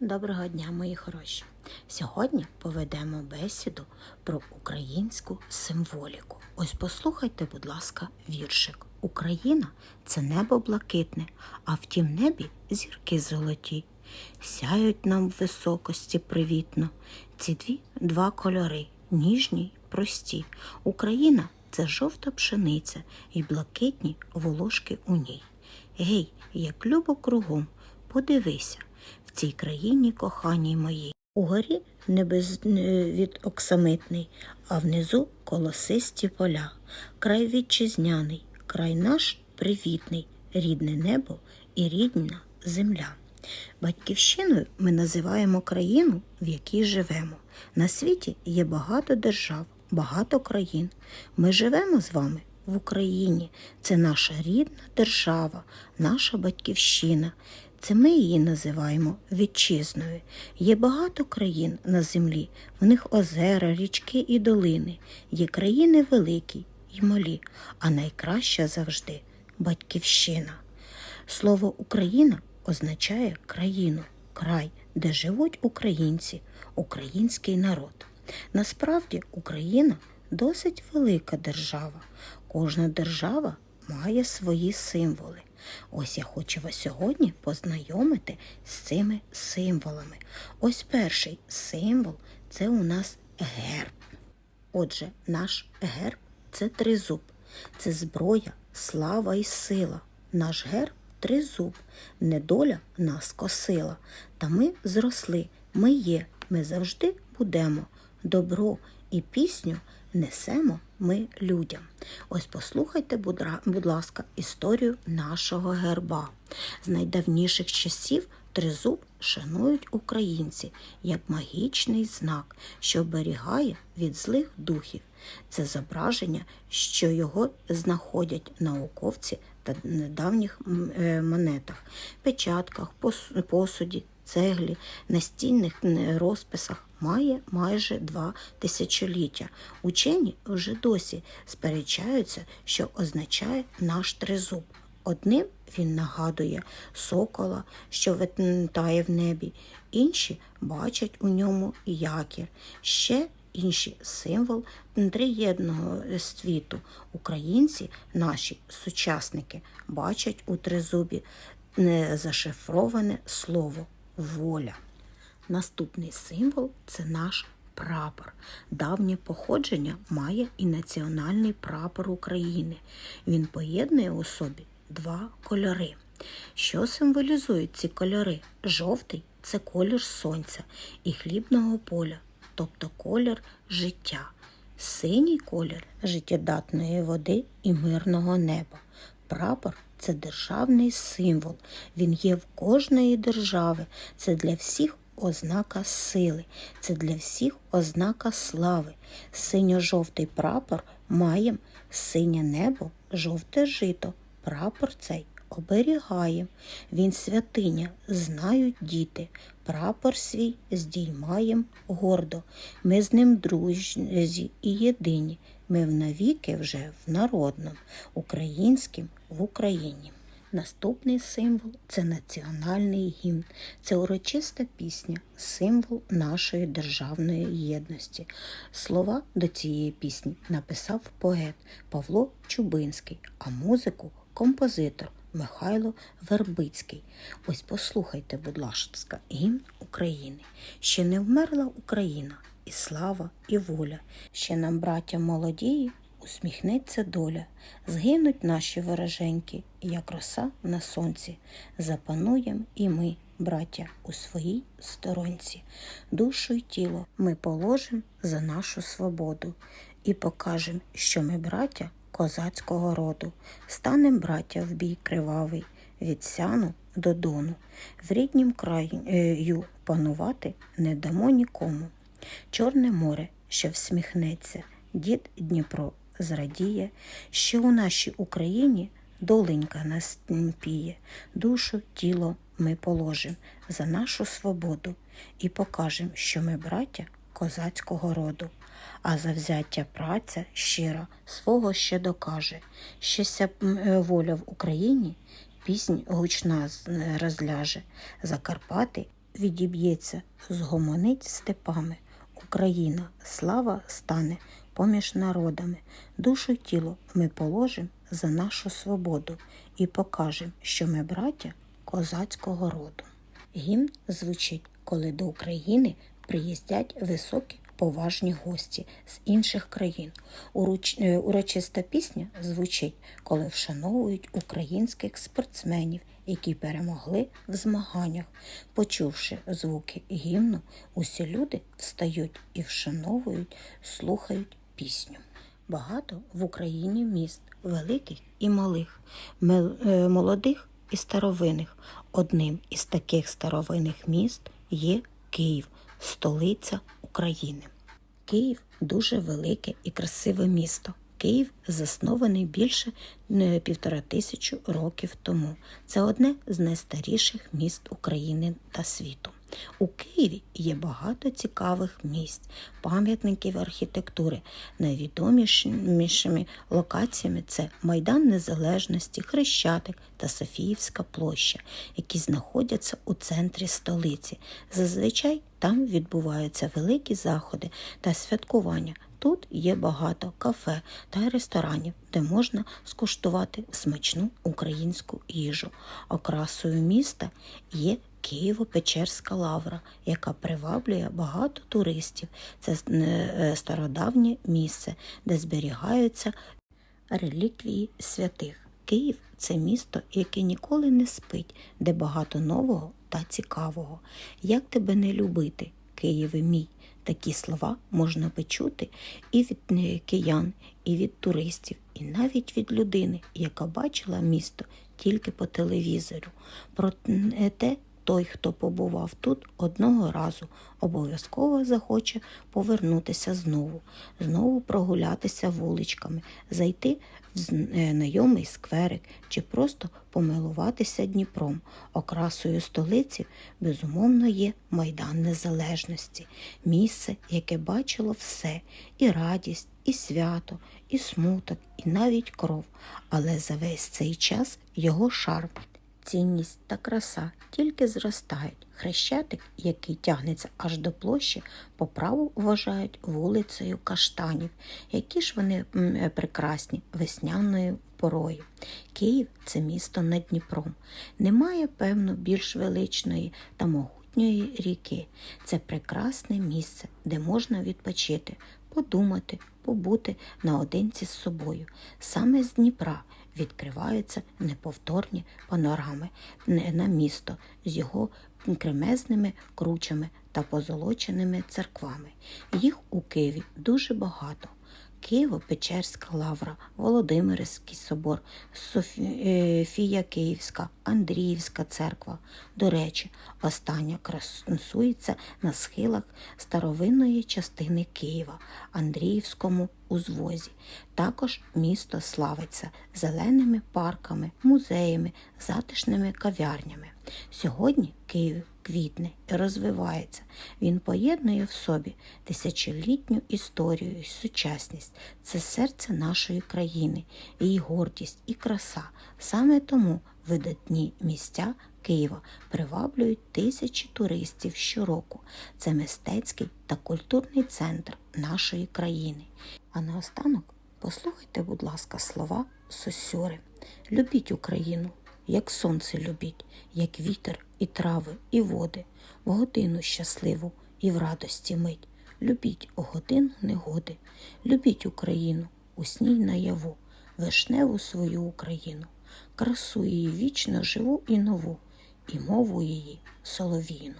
Доброго дня, мої хороші! Сьогодні поведемо бесіду про українську символіку. Ось послухайте, будь ласка, віршик. Україна це небо блакитне, а в тім небі зірки золоті. Сяють нам в високості привітно. Ці дві два кольори ніжні прості. Україна це жовта пшениця і блакитні волошки у ній. Гей, як любо кругом, подивися, в цій країні коханій моїй. Угорі небез е, від оксамитний, а внизу колосисті поля. Край вітчизняний, край наш привітний, рідне небо і рідна земля. Батьківщиною ми називаємо країну, в якій живемо. На світі є багато держав, багато країн. Ми живемо з вами в Україні. Це наша рідна держава, наша батьківщина. Це ми її називаємо вітчизною. Є багато країн на землі, в них озера, річки і долини. Є країни великі і малі, а найкраща завжди батьківщина. Слово Україна означає країну, край, де живуть українці, український народ. Насправді Україна досить велика держава. Кожна держава має свої символи. Ось я хочу вас сьогодні познайомити з цими символами. Ось перший символ це у нас герб. Отже, наш герб це тризуб, це зброя, слава і сила. Наш герб тризуб, недоля нас косила. Та ми зросли, ми є, ми завжди будемо. Добро і пісню несемо ми людям. Ось послухайте, будь ласка, історію нашого герба. З найдавніших часів тризуб шанують українці як магічний знак, що оберігає від злих духів. Це зображення, що його знаходять науковці та недавніх е, монетах, печатках, посуді, цеглі, настінних м, розписах має майже два тисячоліття. Учені вже досі сперечаються, що означає наш тризуб. Одним він нагадує сокола, що витає в небі, інші бачать у ньому якір. Ще інший символ триєдного світу. Українці, наші сучасники, бачать у тризубі незашифроване слово воля. Наступний символ це наш прапор. Давнє походження має і національний прапор України. Він поєднує у собі два кольори. Що символізують ці кольори? Жовтий це колір сонця і хлібного поля, тобто колір життя. Синій колір життєдатної води і мирного неба. Прапор це державний символ. Він є в кожної держави. Це для всіх ознака сили, це для всіх ознака слави. Синьо-жовтий прапор має синє небо, жовте жито. Прапор цей оберігає. Він святиня, знають діти. Прапор свій здіймаєм гордо. Ми з ним друзі і єдині. Ми навіки вже в народному, українським в Україні. Наступний символ це національний гімн. Це урочиста пісня, символ нашої державної єдності. Слова до цієї пісні написав поет Павло Чубинський, а музику композитор Михайло Вербицький. Ось послухайте, будь ласка, гімн України. Ще не вмерла Україна, і слава, і воля. Ще нам, браття молодії, усміхнеться доля. Згинуть наші вороженьки, як роса на сонці. Запануєм і ми, браття, у своїй сторонці. Душу й тіло ми положим за нашу свободу і покажем, що ми браття козацького роду. Станем браття в бій кривавий, від сяну до дону. В ріднім краю панувати не дамо нікому. Чорне море, що всміхнеться, дід Дніпро зрадіє, що у нашій Україні доленька нас піє, душу, тіло ми положим за нашу свободу і покажем, що ми браття козацького роду. А завзяття праця щира свого ще докаже, ще ся е, воля в Україні піснь гучна е, розляже, Закарпати відіб'ється, згомонить степами. Україна, слава стане поміж народами. Душу тіло ми положим за нашу свободу і покажем, що ми браття козацького роду. Гімн звучить, коли до України приїздять високі поважні гості з інших країн. Уруч... е, Урочиста пісня звучить, коли вшановують українських спортсменів, які перемогли в змаганнях. Почувши звуки гімну, усі люди встають і вшановують, слухають пісню. Багато в Україні міст, великих і малих, е, молодих і старовинних. Одним із таких старовинних міст є Київ, столиця України. Київ дуже велике і красиве місто. Київ заснований більше півтора тисячу років тому. Це одне з найстаріших міст України та світу. У Києві є багато цікавих місць, пам'ятників архітектури. Найвідомішими локаціями це Майдан Незалежності, Хрещатик та Софіївська площа, які знаходяться у центрі столиці. Зазвичай там відбуваються великі заходи та святкування. Тут є багато кафе та ресторанів, де можна скуштувати смачну українську їжу. Окрасою міста є Києво-Печерська лавра, яка приваблює багато туристів. Це е, стародавнє місце, де зберігаються реліквії святих. Київ це місто, яке ніколи не спить, де багато нового та цікавого. Як тебе не любити, Києве мій? Такі слова можна почути і від е, киян, і від туристів, і навіть від людини, яка бачила місто тільки по телевізору. Проте той, хто побував тут одного разу, обов'язково захоче повернутися знову, знову прогулятися вуличками, зайти в знайомий скверик чи просто помилуватися Дніпром. Окрасою столиці, безумовно, є Майдан Незалежності, місце, яке бачило все і радість, і свято, і смуток, і навіть кров. Але за весь цей час його шарм цінність та краса тільки зростають. Хрещатик, який тягнеться аж до площі, по праву вважають вулицею каштанів, які ж вони прекрасні весняною порою. Київ це місто над Дніпром. Немає, певно, більш величної та могутньої ріки. Це прекрасне місце, де можна відпочити, подумати, побути наодинці з собою. Саме з Дніпра відкриваються неповторні панорами на місто з його кремезними кручами та позолоченими церквами. Їх у Києві дуже багато. Києво-Печерська лавра, Володимирський собор, Софія Київська, Андріївська церква. До речі, остання красується на схилах старовинної частини Києва, Андріївському узвозі. Також місто славиться зеленими парками, музеями, затишними кав'ярнями. Сьогодні Київ квітне і розвивається. Він поєднує в собі тисячолітню історію і сучасність. Це серце нашої країни, її гордість і краса. Саме тому видатні місця Києва приваблюють тисячі туристів щороку. Це мистецький та культурний центр нашої країни. А наостанок послухайте, будь ласка, слова Сосюри. Любіть Україну, як сонце любіть, як вітер і трави, і води, в годину щасливу і в радості мить. Любіть у годин негоди, любіть Україну, усній наяву, вишневу свою Україну, красу її вічно живу і нову, і мову її солов'їну.